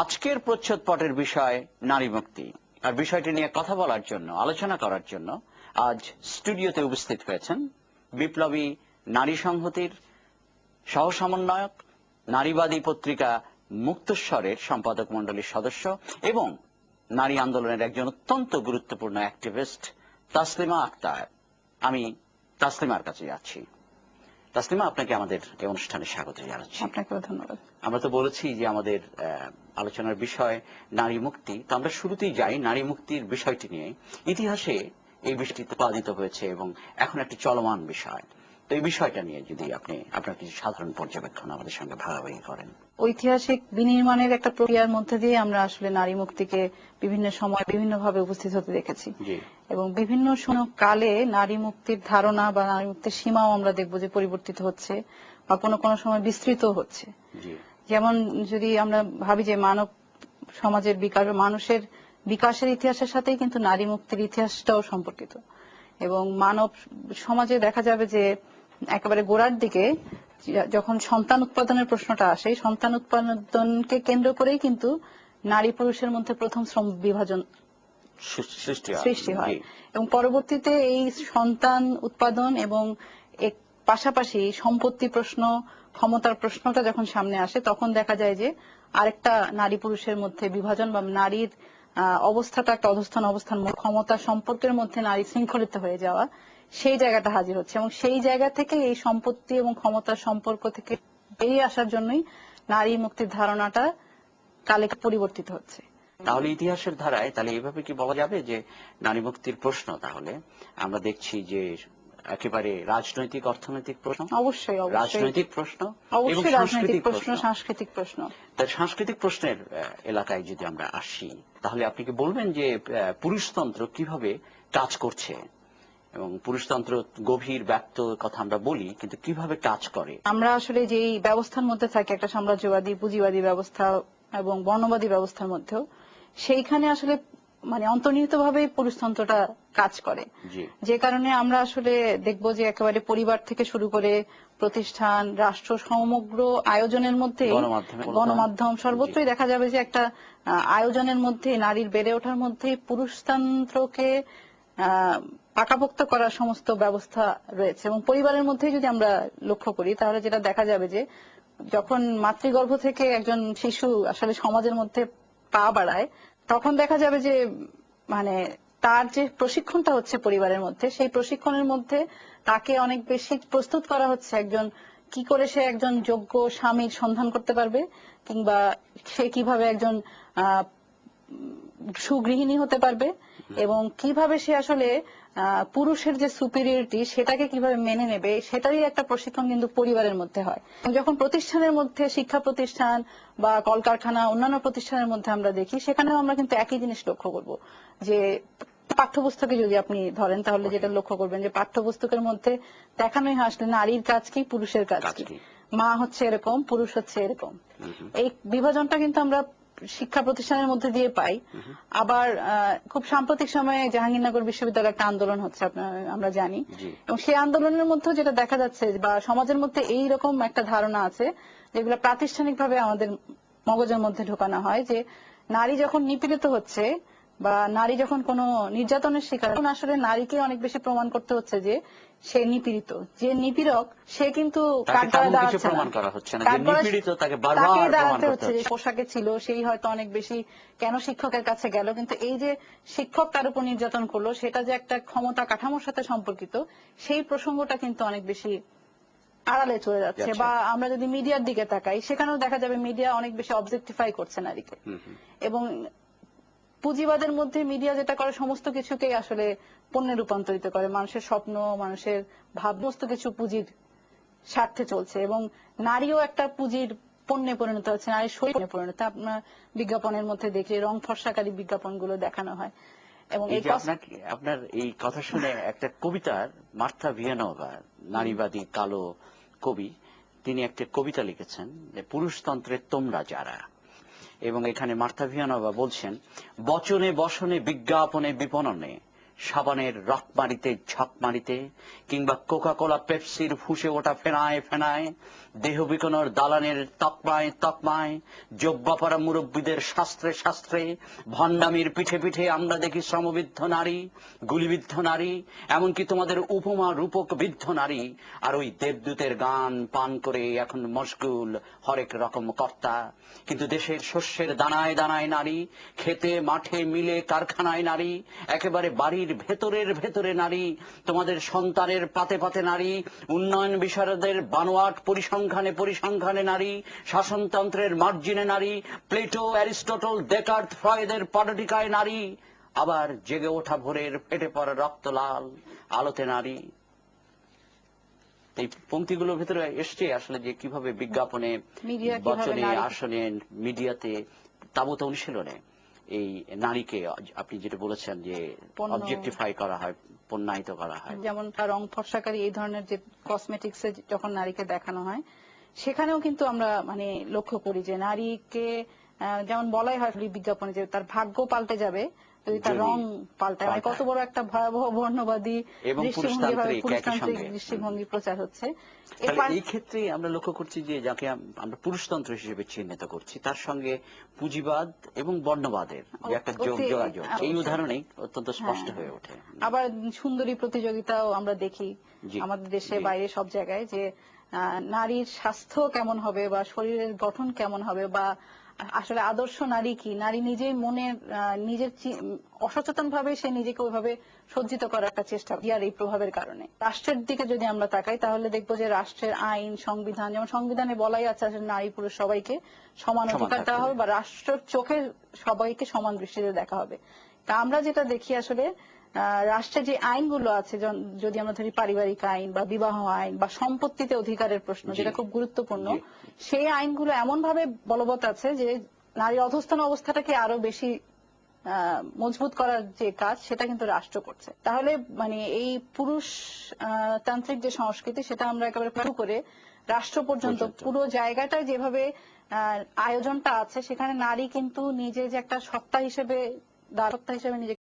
আজকের প্রচ্ছদপটের বিষয় নারী মুক্তি। আর বিষয়টি নিয়ে কথা বলার জন্য, আলোচনা করার জন্য আজ স্টুডিওতে উপস্থিত হয়েছেন বিপ্লবী নারী সংহতির সহ সমন্বয়ক নারীবাদী পত্রিকা মুক্তস্বরের সম্পাদক মণ্ডলীর সদস্য এবং নারী আন্দোলনের একজন অত্যন্ত গুরুত্বপূর্ণ অ্যাক্টিভিস্ট তাসলিমা আক্তার। আমি তাসলিমার কাছে যাচ্ছি। তাসলিমা আপনাকে আমাদের এই অনুষ্ঠানে স্বাগত জানাচ্ছি। আপনাকেও ধন্যবাদ। আমরা তো বলেছি যে আমাদের আহ, আলোচনার বিষয় নারী মুক্তি। তো আমরা শুরুতেই যাই নারী মুক্তির বিষয়টি নিয়ে। ইতিহাসে এই বিষয়টি উৎপাদিত হয়েছে এবং এখন একটি চলমান বিষয়। তো এই বিষয়টা নিয়ে যদি আপনি আপনার কিছু সাধারণ পর্যবেক্ষণ আমাদের সঙ্গে ভাগাভাগি করেন। ঐতিহাসিক বিনির্মাণের একটা প্রক্রিয়ার মধ্যে দিয়ে আমরা আসলে নারী মুক্তিকে বিভিন্ন সময় বিভিন্ন ভাবে উপস্থিত হতে দেখেছি। এবং বিভিন্ন কালে নারী মুক্তির ধারণা বা নারী মুক্তির সীমাও আমরা দেখব যে পরিবর্তিত হচ্ছে বা কোনো কোনো সময় বিস্তৃত হচ্ছে। যেমন যদি আমরা ভাবি যে মানব সমাজের বিকাশ মানুষের বিকাশের ইতিহাসের সাথেই কিন্তু নারী মুক্তির ইতিহাসটাও সম্পর্কিত। এবং মানব সমাজে দেখা যাবে যে একেবারে গোড়ার দিকে যখন সন্তান উৎপাদনের প্রশ্নটা আসে সন্তান উৎপাদনকে কেন্দ্র করেই কিন্তু নারী পুরুষের মধ্যে প্রথম শ্রম বিভাজন সৃষ্টি হয়। এবং পরবর্তীতে এই সন্তান উৎপাদন এবং পাশাপাশি সম্পত্তি প্রশ্ন ক্ষমতার প্রশ্নটা যখন সামনে আসে তখন দেখা যায় যে আরেকটা নারী পুরুষের মধ্যে বিভাজন বা নারীর অবস্থাটা একটা অধস্থান অবস্থান ক্ষমতা সম্পর্কের মধ্যে নারী শৃঙ্খলিত হয়ে যাওয়া, সেই জায়গাটা হাজির হচ্ছে। এবং সেই জায়গা থেকে এই সম্পত্তি এবং ক্ষমতার সম্পর্ক থেকে বেরিয়ে আসার জন্যই নারী মুক্তির ধারণাটা কালে পরিবর্তিত হচ্ছে। তাহলে ইতিহাসের ধারায় তাহলে এভাবে কি বলা যাবে যে নারী মুক্তির প্রশ্ন তাহলে? আমরা দেখছি যে একেবারে রাজনৈতিক অর্থনৈতিক প্রশ্ন? অবশ্যই রাজনৈতিক প্রশ্ন এবং সাংস্কৃতিক প্রশ্ন সাংস্কৃতিক প্রশ্ন। তার সাংস্কৃতিক প্রশ্নের এলাকায় যদি আমরা আসি তাহলে আপনি কি বলবেন যে পুরুষতন্ত্র কীভাবে কাজ করছে? এবং পুরুষতন্ত্র গভীর ব্যক্ত কথা আমরা বলি কিন্তু কীভাবে কাজ করে? আমরা আসলে যেই ব্যবস্থার মধ্যে থাকি একটা সাম্রাজ্যবাদী পুঁজিবাদী ব্যবস্থা এবং বর্ণবাদী ব্যবস্থার মধ্যেও সেইখানে আসলে মানে অন্তর্নিহিতভাবে পুরুষতন্ত্রটা কাজ করে। যে কারণে আমরা আসলে দেখব যে একেবারে পরিবার থেকে শুরু করে প্রতিষ্ঠান রাষ্ট্র সমগ্র আয়োজনের মধ্যে গণমাধ্যম সর্বত্রই দেখা যাবে যে একটা আয়োজনের মধ্যে নারীর বেড়ে ওঠার মধ্যে পুরুষতন্ত্রকে আহ, পাকাপোক্ত করার সমস্ত ব্যবস্থা রয়েছে। এবং পরিবারের মধ্যে যদি আমরা লক্ষ্য করি তাহলে যেটা দেখা যাবে যে যখন মাতৃগর্ভ থেকে একজন শিশু আসলে সমাজের মধ্যে পা বাড়ায় তখন দেখা যাবে যে মানে তার যে প্রশিক্ষণটা হচ্ছে পরিবারের মধ্যে, সেই প্রশিক্ষণের মধ্যে তাকে অনেক বেশি প্রস্তুত করা হচ্ছে একজন, কি করে সে একজন যোগ্য স্বামীর সন্ধান করতে পারবে কিংবা সে কীভাবে একজন সুগৃহিণী হতে পারবে এবং কীভাবে সে আসলে পুরুষের যে সুপিরিয়রিটি সেটাকে কীভাবে মেনে নেবে, সেটারই একটা প্রশিক্ষণ কিন্তু পরিবারের মধ্যে হয়। যখন প্রতিষ্ঠানের মধ্যে, শিক্ষা প্রতিষ্ঠান বা কলকারখানা, অন্যান্য প্রতিষ্ঠানের মধ্যে আমরা দেখি, সেখানেও আমরা কিন্তু একই জিনিস লক্ষ্য করব যে পাঠ্যপুস্তকে যদি আপনি ধরেন তাহলে যেটা লক্ষ্য করবেন যে পাঠ্যপুস্তকের মধ্যে দেখানোই হয় আসলে নারীর কাজ কি পুরুষের কাজ কি? মা হচ্ছে এরকম পুরুষ হচ্ছে এরকম। এই বিভাজনটা কিন্তু আমরা শিক্ষা প্রতিষ্ঠানের মধ্যে দিয়ে পাই। আবার খুব সাম্প্রতিক সময়ে জাহাঙ্গীরনগর বিশ্ববিদ্যালয়ে একটা আন্দোলন হচ্ছে আমরা জানি। এবং সেই আন্দোলনের মধ্যেও যেটা দেখা যাচ্ছে বা সমাজের মধ্যে এই রকম একটা ধারণা আছে যেগুলো প্রাতিষ্ঠানিকভাবে আমাদের মগজের মধ্যে ঢোকানো হয় যে নারী যখন নিপীড়িত হচ্ছে বা নারী যখন কোনো নির্যাতনের শিকার তখন আসলে নারীকে অনেক বেশি প্রমাণ করতে হচ্ছে যে সে নিপীড়িত। যে নিপীড়ক সে কিন্তু হচ্ছে না। যে নিপীড়িত তাকে বারবার তাকে দাঁড়াতে করতে হচ্ছে যে হচ্ছে। পোশাকে ছিল সেই হয়তো অনেক বেশি কেন শিক্ষকের কাছে গেল? কিন্তু এই যে শিক্ষক তার উপর নির্যাতন করল সেটা যে একটা ক্ষমতা কাঠামোর সাথে সম্পর্কিত সেই প্রসঙ্গটা কিন্তু অনেক বেশি আড়ালে চলে যাচ্ছে। বা আমরা যদি মিডিয়ার দিকে তাকাই সেখানেও দেখা যাবে মিডিয়া অনেক বেশি অবজেক্টিফাই করছে নারীকে। এবং পুঁজিবাদের মধ্যে মিডিয়া যেটা করে সমস্ত কিছুকেই আসলে পণ্যে রূপান্তরিত করে। মানুষের স্বপ্ন মানুষের ভাব সমস্ত কিছু পুঁজির স্বার্থে চলছে এবং নারীও একটা পুঁজির পণ্যে পরিণত হচ্ছে নারীর শরীরে পরিণত আপনার বিজ্ঞাপনের মধ্যে দেখলে রং ফর্সাকারী বিজ্ঞাপনগুলো দেখানো হয়। এবং এই আপনার এই কথা শুনে একটা কবিতার মার্থা ভিয়ানোভা নারীবাদী কালো কবি তিনি একটা কবিতা লিখেছেন যে পুরুষতন্ত্রের তোমরা যারা এবং এখানে মার্থা ভিয়ানোভা বলছেন বচনে বসনে বিজ্ঞাপনে বিপণনে। সাবানের রক মারিতে ঝক মারিতে কিংবা কোকা কোলা পেপসির ফুসে ওঠা ফেনায় ফেনায়, দেহ বিকনোর দালানের তকমায় তকমায় যোগ্যপাড়া মুরব্বীদের শাস্ত্রে শাস্ত্রে, ভণ্ডামির পিঠে পিঠে আমরা দেখি শ্রমবিদ্ধ নারী, গুলিবিদ্ধ নারী, এমনকি তোমাদের উপমা রূপক বিদ্ধ নারী, আর ওই দেবদূতের গান পান করে এখন মশগুল হরেক রকম কর্তা। কিন্তু দেশের শস্যের দানায় দানায় নারী, খেতে মাঠে মিলে কারখানায় নারী, একেবারে বাড়ির ভেতরের ভেতরে নারী তোমাদের সন্তানের পাতে পাতে নারী উন্নয়ন বিশারদের বানোয়াট পরিসংখ্যানে পরিসংখ্যানে নারী শাসনতন্ত্রের মার্জিনে নারী প্লেটো অ্যারিস্টটল ডেকার্ট ফ্রয়েদের পডটিকায় নারী আবার জেগে ওঠা ভোরের ফেটে পড়া রক্ত লাল আলোতে নারী। এই পঙ্ক্তিগুলোর ভেতরে এসছে আসলে যে কীভাবে বিজ্ঞাপনে বচনে আসনে মিডিয়াতে তাবত অনুশীলনে এই নারীকে আপনি যেটা বলেছেন যে অবজেক্টিফাই করা হয় পণ্যায়িত করা হয়। যেমন রং ফর্সাকারী এই ধরনের যে কসমেটিক্সে যখন নারীকে দেখানো হয় সেখানেও কিন্তু আমরা মানে লক্ষ্য করি যে নারীকে যেমন বলাই হয় বিজ্ঞাপনে যে তার ভাগ্য পাল্টে যাবে যদি রং পাল্টায়। মানে কত বড় একটা ভয়াবহ বর্ণবাদী দৃষ্টিভঙ্গি প্রচার হচ্ছে। এই ক্ষেত্রে আমরা লক্ষ্য করছি যে যাকে আমরা পুরুষতন্ত্র হিসেবে চিহ্নিত করছি তার সঙ্গে পুঁজিবাদ এবং বর্ণবাদের যে একটা যোগ যোগাযোগ এই অবশ্যই। উদাহরণেই অত্যন্ত স্পষ্ট হ্যাঁ। হয়ে ওঠে। আবার সুন্দরী প্রতিযোগিতাও আমরা দেখি আমাদের দেশে বাইরে সব জায়গায় যে নারীর স্বাস্থ্য কেমন হবে বা শরীরের গঠন কেমন হবে বা আসলে আদর্শ নারী কি? নারী নিজেই মনে নিজের অসচেতন ভাবে সে নিজেকে ওইভাবে সজ্জিত করার একটা চেষ্টা ইয়ার এই প্রভাবের কারণে। রাষ্ট্রের দিকে যদি আমরা তাকাই তাহলে দেখব যে রাষ্ট্রের আইন সংবিধান যেমন সংবিধানে বলাই আছে আসলে নারী পুরুষ সবাইকে সমান অধিকার দেওয়া হবে। হবে। বা রাষ্ট্রের চোখে সবাইকে সমান দৃষ্টিতে দেখা হবে। তা আমরা যেটা দেখি আসলে আহ, রাষ্ট্রের যে আইনগুলো আছে যদি আমরা ধরি পারিবারিক আইন বা বিবাহ আইন বা সম্পত্তিতে অধিকারের প্রশ্ন যেটা খুব গুরুত্বপূর্ণ। সেই আইনগুলো এমন ভাবে বলবৎ আছে যে নারীর অধস্থান অবস্থাটাকে আরও বেশি মজবুত করার যে কাজ সেটা কিন্তু রাষ্ট্র করছে তাহলে মানে এই পুরুষ তান্ত্রিক যে সংস্কৃতি সেটা আমরা একেবারে শুরু করে রাষ্ট্র পর্যন্ত। পুরো জায়গাটা যেভাবে আহ, আয়োজনটা আছে সেখানে নারী কিন্তু নিজে যে একটা সত্তা হিসেবে দারত্তা হিসেবে নিজেকে